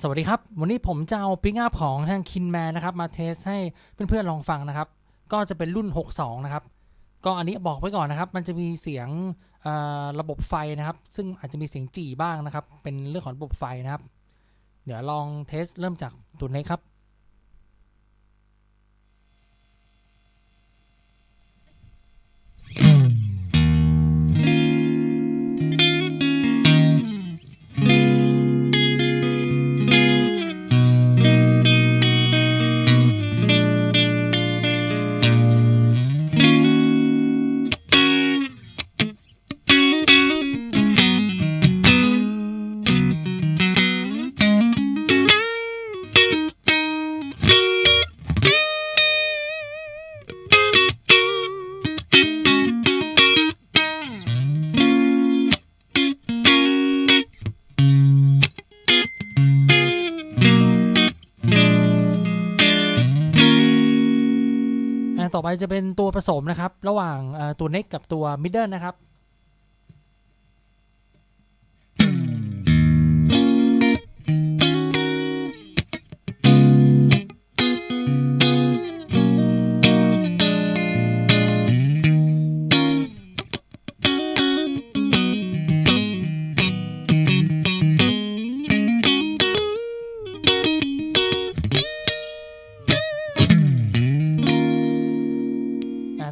สวัสดีครับ วันนี้ผมจะเอาปิกอัพของทางคินแมนนะครับ มาเทสให้เพื่อนๆลองฟังนะครับ ก็จะเป็นรุ่น 62 นะครับ ก็อันนี้บอกไว้ก่อนนะครับ มันจะมีเสียงระบบไฟนะครับ ซึ่งอาจจะมีเสียงจี่บ้างนะครับ เป็นเรื่องของระบบไฟนะครับ เดี๋ยวลองเทสเริ่มจากตัวนี้ครับ ต่อไปจะเป็นตัวผสมนะครับ ระหว่างตัวเน็กกับตัวมิดเดิลนะครับ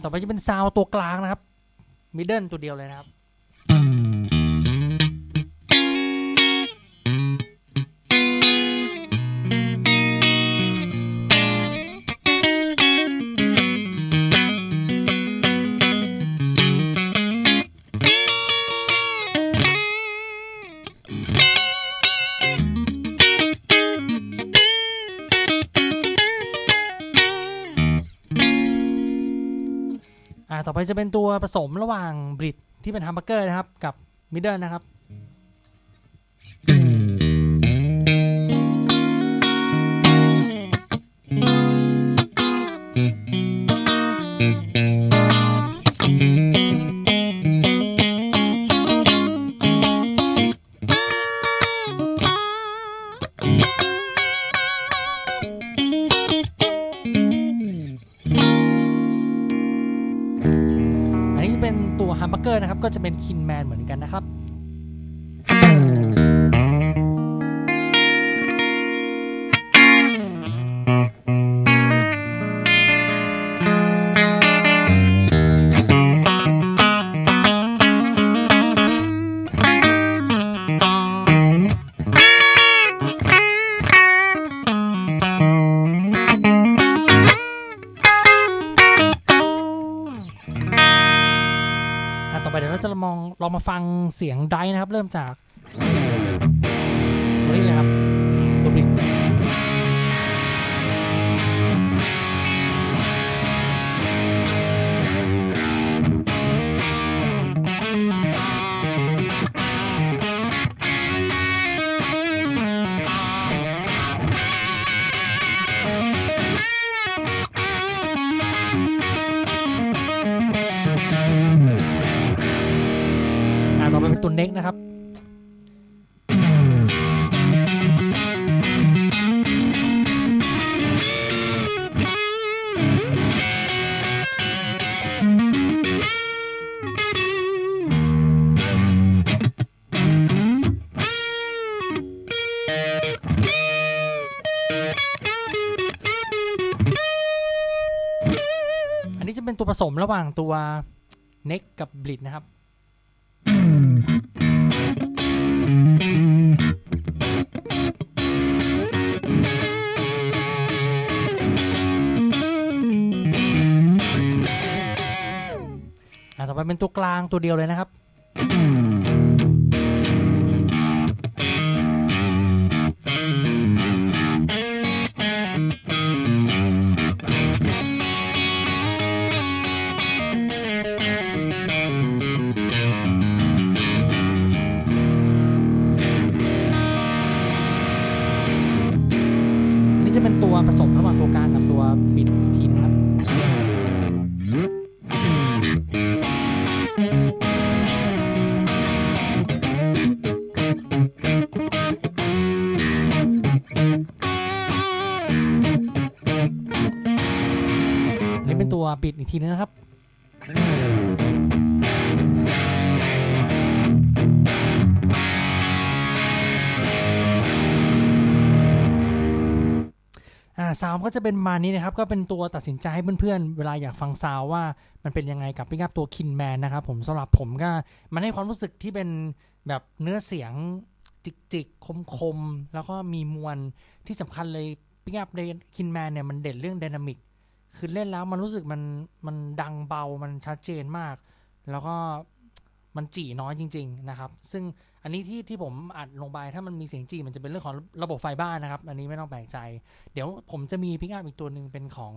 ต่อไปจะเป็นซาวตัวกลางนะครับมิดเดิลตัวเดียวเลยนะครับ ต่อไปจะเป็นตัวผสมระหว่างบริดที่เป็นฮัมเบอร์เกอร์นะครับ กับมิดเดิลนะครับ เป็นตัวฮัมเบอร์เกอร์นะครับก็จะเป็นคินแมนเหมือนกันนะครับ อะต่อไปเดี๋ยวเราจะมองลองมาฟังเสียงไดนะครับ เริ่มจากตัวนี้เลยครับ ต่อไปเป็นตัวเน็กนะครับอันนี้จะเป็นตัวผสมระหว่างตัวเน็กกับบลิดนะครับ อ่าต่อไปเป็นตัวกลางตัวเดียวเลยนะครับ บิดอีกทีนึงนะครับอ่าซาวก็จะเป็นมานี้นะครับ ก็เป็นตัวตัดสินใจให้เพื่อนๆ เวลาอยากฟังซาวว่ามันเป็นยังไงกับปิกอัพตัวคินแมนนะครับผมสำหรับผมก็มันให้ความรู้สึกที่เป็นแบบเนื้อเสียงจิกๆ คมๆ แล้วก็มีมวลที่สำคัญเลยปิกอัพในคินแมนเนี่ยมันเด่นเรื่อง d y นามิก คือเล่นแล้วมันรู้สึกมันมันดังเบามันชัดเจนมาก แล้วก็มันจีน้อยจริง ๆ นะครับ ซึ่งอันนี้ที่ที่ผมอัดลงไปถ้ามันมีเสียงจีมันจะเป็นเรื่องของระบบไฟบ้านนะครับ อันนี้ไม่ต้องแปลกใจ เดี๋ยวผมจะมีพิกอัพอีกตัวหนึ่งเป็นของ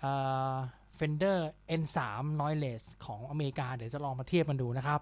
เอ่อ Fender N3 Noise Less ของอเมริกา เดี๋ยวจะลองมาเทียบกันดูนะครับ